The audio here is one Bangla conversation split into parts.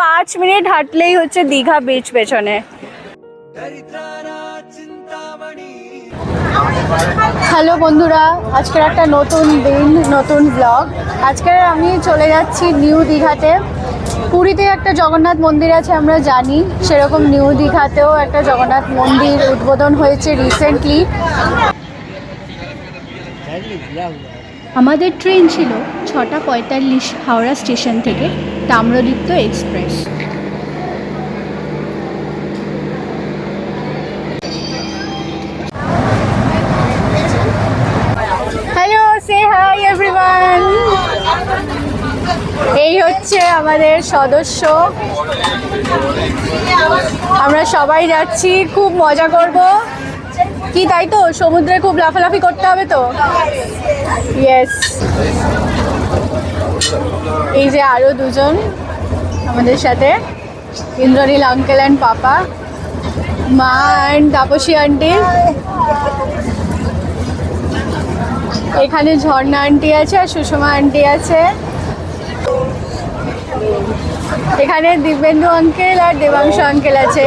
পাঁচ মিনিট হাঁটলেই হচ্ছে দীঘা বিচ পেছনে। হ্যালো বন্ধুরা আজকের একটা নতুন দিন নতুন ব্লগ আজকে আমি চলে যাচ্ছি নিউ দীঘাতে। পুরীতে একটা জগন্নাথ মন্দির আছে আমরা জানি। সেরকম নিউ দীঘাতেও একটা জগন্নাথ মন্দির উদ্বোধন হয়েছে রিসেন্টলি আমাদের ট্রেন ছিল ছটা পঁয়তাল্লিশ হাওড়া স্টেশন থেকে Tamralipta express. Hello say hi এই হচ্ছে আমাদের সদস্য। আমরা সবাই যাচ্ছি, খুব মজা করব। কি, তাই তো? সমুদ্রে খুব লাফালাফি করতে হবে তো? ইয়েস এই যে আরও দুজন আমাদের সাথে। ইন্দ্রনীল আঙ্কেল অ্যান্ড পাপা মা অ্যান্ড তাপসী আন্টি এখানে ঝর্ণা আন্টি আছে আর সুষমা আন্টি আছে। এখানে দিব্যেন্দু আঙ্কেল আর দেবাংশ আঙ্কেল আছে।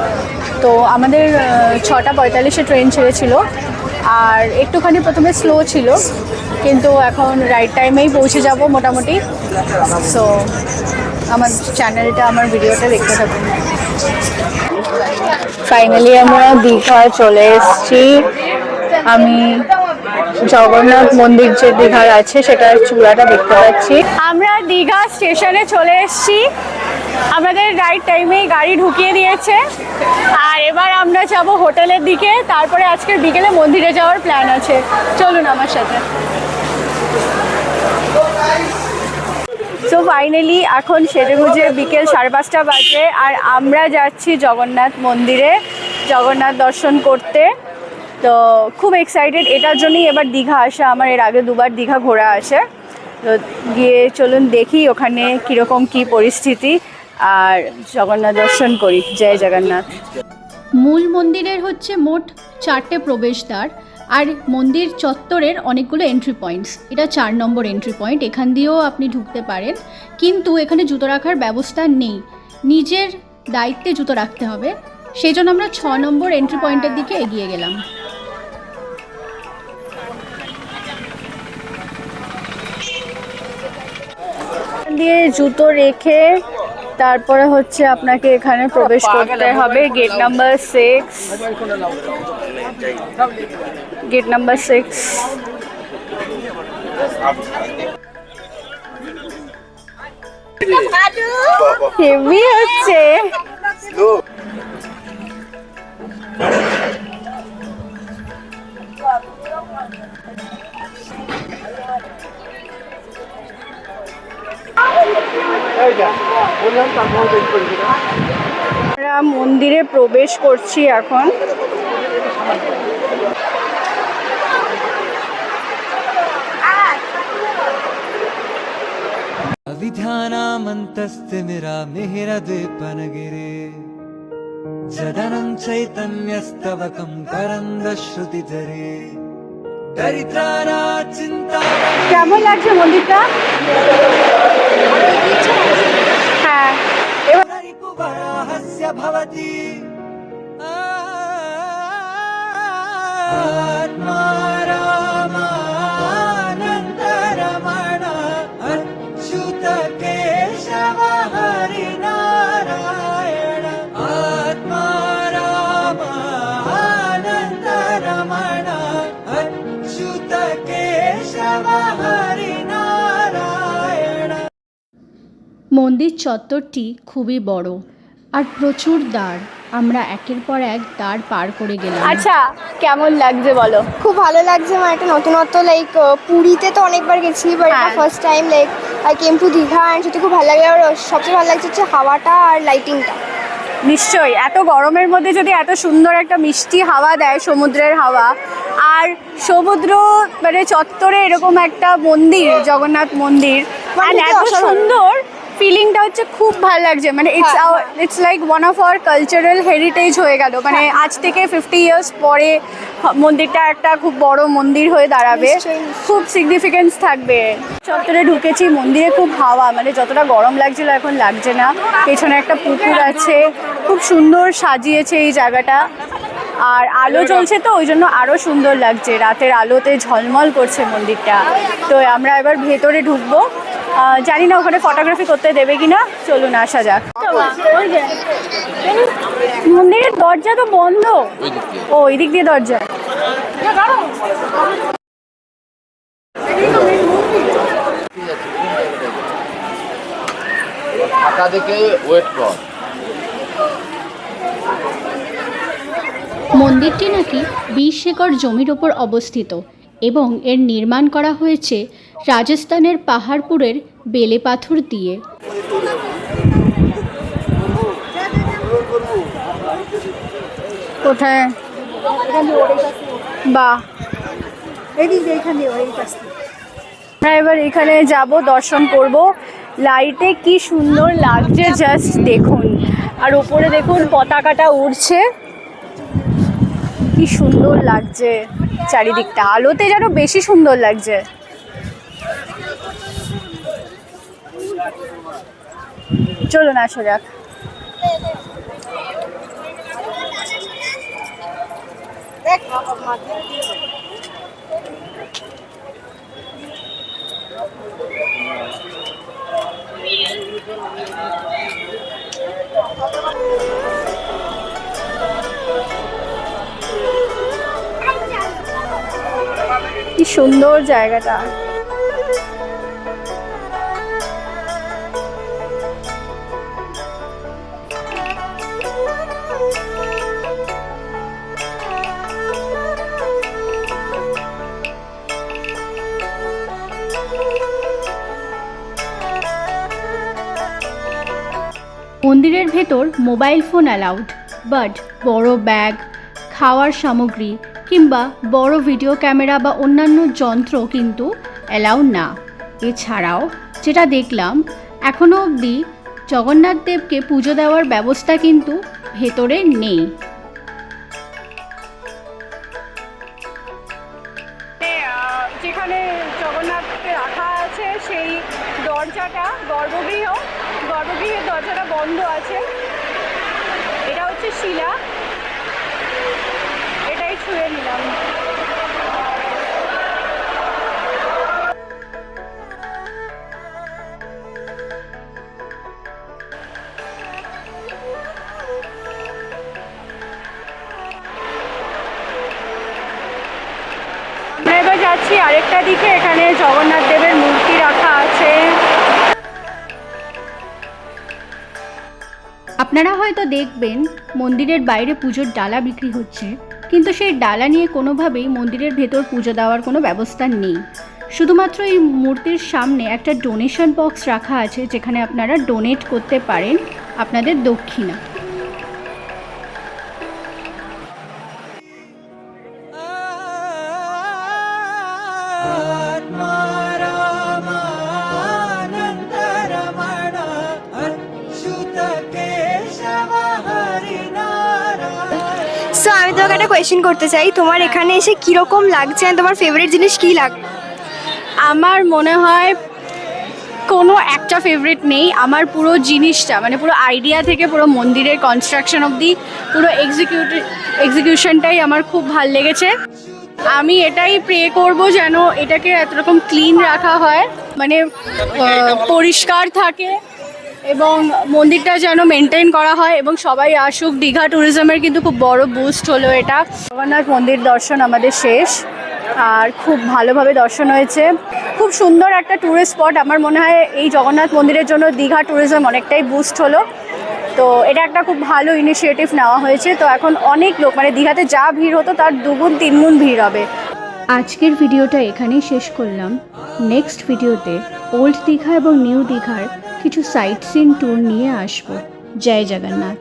তো আমাদের ছটা পঁয়তাল্লিশে ট্রেন ছেড়েছিল। আর একটুখানি প্রথমে স্লো ছিল, কিন্তু এখন রাইট টাইমেই পৌঁছে যাব মোটামুটি। সো আমার চ্যানেলটা আমার ভিডিওটা দেখতে থাকুন। ফাইনালি আমরা দীঘায় চলে এসেছি। আমি জগন্নাথ মন্দির যে দীঘার আছে, সেটার চূড়াটা দেখতে পাচ্ছি। আমরা দীঘা স্টেশনে চলে এসেছি। আমাদের রাইট টাইমেই গাড়ি ঢুকিয়ে দিয়েছে। আর এবার আমরা যাব হোটেলের দিকে। তারপরে আজকে বিকেলে মন্দিরে যাওয়ার প্ল্যান আছে। চলুন আমার সাথে। সো ফাইনালি এখন সেজেগুজে বিকেল সাড়ে পাঁচটা বাজে। আর আমরা যাচ্ছি জগন্নাথ মন্দিরে, জগন্নাথ দর্শন করতে। তো, খুব এক্সাইটেড এটার জন্যই এবার দীঘা আসা। আমার এর আগে দুবার দীঘা ঘোরা আছে তো, গিয়ে চলুন দেখি ওখানে কীরকম কী পরিস্থিতি। আর জগন্নাথ দর্শন করি। জয় জগন্নাথ। মূল মন্দিরের হচ্ছে মোট চারটে প্রবেশদ্বার আর মন্দির চত্বরের অনেকগুলো এন্ট্রি পয়েন্টস এটা চার নম্বর এন্ট্রি পয়েন্ট এখান দিয়েও আপনি ঢুকতে পারেন। কিন্তু এখানে জুতো রাখার ব্যবস্থা নেই। নিজের দায়িত্বে জুতো রাখতে হবে। সেই জন্য আমরা ছ নম্বর এন্ট্রি পয়েন্টের দিকে এগিয়ে গেলাম। দিয়ে জুতো রেখে তারপরে হচ্ছে আপনাকে এখানে প্রবেশ করতে হবে। Gate number six gate number six heavy হচ্ছে। আমরা মন্দিরে প্রবেশ করছি এখন अविध्यानामन्तस्तिमिरामिहिरद्वीपनगिरे जदनं चैतन्यस्तवकं करन्दश्रुतिधरे दरिद्रारा चिन्ता কেমন লাগছে মন্দিরটা হ্যাঁ এবার रिपुवराहस्य भवति। आत्मा रामानन्दरमण अच्युत মন্দির চত্বরটি খুবই বড় আর প্রচুর দ্বার। আমরা একের পর এক দ্বার পার করে গেলাম। আচ্ছা কেমন লাগছে বলো? খুব ভালো লাগছে আমার একটা নতুনত্ব লাইক পুরীতে তো অনেকবার গেছি বাট এটা। First time like I came to Digha and সত্যি খুব ভালো লাগে। আর সবচেয়ে ভালো লাগছে হচ্ছে হাওয়াটা আর লাইটিংটা নিশ্চয়ই এত গরমের মধ্যে যদি এত সুন্দর একটা মিষ্টি হাওয়া দেয় সমুদ্রের হাওয়া আর সমুদ্র মানে চত্বরে এরকম একটা মন্দির জগন্নাথ মন্দির মানে এত সুন্দর ফিলিংটা হচ্ছে খুব ভালো লাগছে। মানে it's it's like one of our cultural heritage হয়ে গেল। মানে হ্যাঁ। আজ থেকে ফিফটি ইয়ার্স পরে মন্দিরটা একটা খুব বড় মন্দির হয়ে দাঁড়াবে। খুব সিগনিফিকেন্স থাকবে। চত্বরে ঢুকেছি মন্দিরে খুব হাওয়া। মানে যতটা গরম লাগছিল এখন লাগছে না। পেছনে একটা পুকুর আছে। খুব সুন্দর সাজিয়েছে এই জায়গাটা। আর আলো জ্বলছে তো ওই জন্য আরও সুন্দর লাগছে। রাতের আলোতে ঝলমল করছে মন্দিরটা। তো আমরা এবার ভেতরে ঢুকবো। জানি না ওখানে ফটোগ্রাফি করতে দেবে কিনা চলুন আসা যাক। মন্দিরের দরজা তো বন্ধ। ও ওই দিক দিয়ে দরজা। ফাঁকা দেখে ওয়েট কর। মন্দিরটি নাকি বিশ একর জমির ওপর অবস্থিত এবং এর নির্মাণ করা হয়েছে রাজস্থানের পাহাড়পুরের বেলে পাথর দিয়ে। কোথায়? বাহ। আমরা এবার এখানে যাব দর্শন করব। লাইটে কি সুন্দর লাগছে জাস্ট দেখুন। আর উপরে দেখুন পতাকাটা উড়ছে। কি সুন্দর লাগছে চারিদিকটা। আলোতে যেন বেশি সুন্দর লাগছে। চলুন আসো যাক। কি সুন্দর জায়গাটা। মন্দিরের ভেতর মোবাইল ফোন অ্যালাউড, বাট বড় ব্যাগ, খাওয়ার সামগ্রী কিংবা বড় ভিডিও ক্যামেরা বা অন্যান্য যন্ত্র কিন্তু অ্যালাউ না। এছাড়াও যেটা দেখলাম এখনও অবধি জগন্নাথ দেবকে পুজো দেওয়ার ব্যবস্থা কিন্তু ভেতরে নেই। যেখানে জগন্নাথকে রাখা আছে সেই দরজাটা, গর্ভগৃহ গর্ভগৃহের দরজাটা বন্ধ আছে। এটা হচ্ছে শিলা। এটাই ছুঁয়ে নিলাম। যাচ্ছি আরেকটা দিকে, এখানে জগন্নাথ দেবের আপনারা হয়তো দেখবেন, মন্দিরের বাইরে পুজোর ডালা বিক্রি হচ্ছে, কিন্তু সেই ডালা নিয়ে কোনোভাবেই মন্দিরের ভেতর পুজো দেওয়ার কোনো ব্যবস্থা নেই। শুধুমাত্র এই মূর্তির সামনে একটা ডোনেশন বক্স রাখা আছে, যেখানে আপনারা ডোনেট করতে পারেন আপনাদের দক্ষিণা। তোমাকে একটা কোয়েশ্চেন করতে চাই। তোমার এখানে এসে কীরকম লাগছে তোমার ফেভারিট জিনিস কি লাগ আমার মনে হয় কোনো একটা ফেভারিট নেই। আমার পুরো জিনিসটা মানে পুরো আইডিয়া থেকে পুরো মন্দিরের কনস্ট্রাকশন অবধি পুরো এক্সিকিউট এক্সিকিউশনটাই আমার খুব ভালো লেগেছে। আমি এটাই প্রে করব যেন এটাকে এত রকম ক্লিন রাখা হয়। মানে পরিষ্কার থাকে। এবং মন্দিরটা যেন মেনটেন করা হয় এবং সবাই আসুক। দীঘা ট্যুরিজমের কিন্তু খুব বড় বুস্ট হলো এটা। জগন্নাথ মন্দির দর্শন আমাদের শেষ। আর খুব ভালোভাবে দর্শন হয়েছে। খুব সুন্দর একটা ট্যুরিস্ট স্পট আমার মনে হয় এই জগন্নাথ মন্দিরের জন্য দীঘা ট্যুরিজম অনেকটাই বুস্ট হলো। তো এটা একটা খুব ভালো ইনিশিয়েটিভ নেওয়া হয়েছে। তো এখন অনেক লোক মানে দীঘাতে যা ভিড় হতো তার দুগুণ, তিনগুণ ভিড় হবে। আজকের ভিডিওটা এখানেই শেষ করলাম। নেক্সট ভিডিওতে ওল্ড দীঘা এবং নিউ দীঘার কিছু সাইট সিন ট্যুর নিয়ে আসব। জয় জগন্নাথ।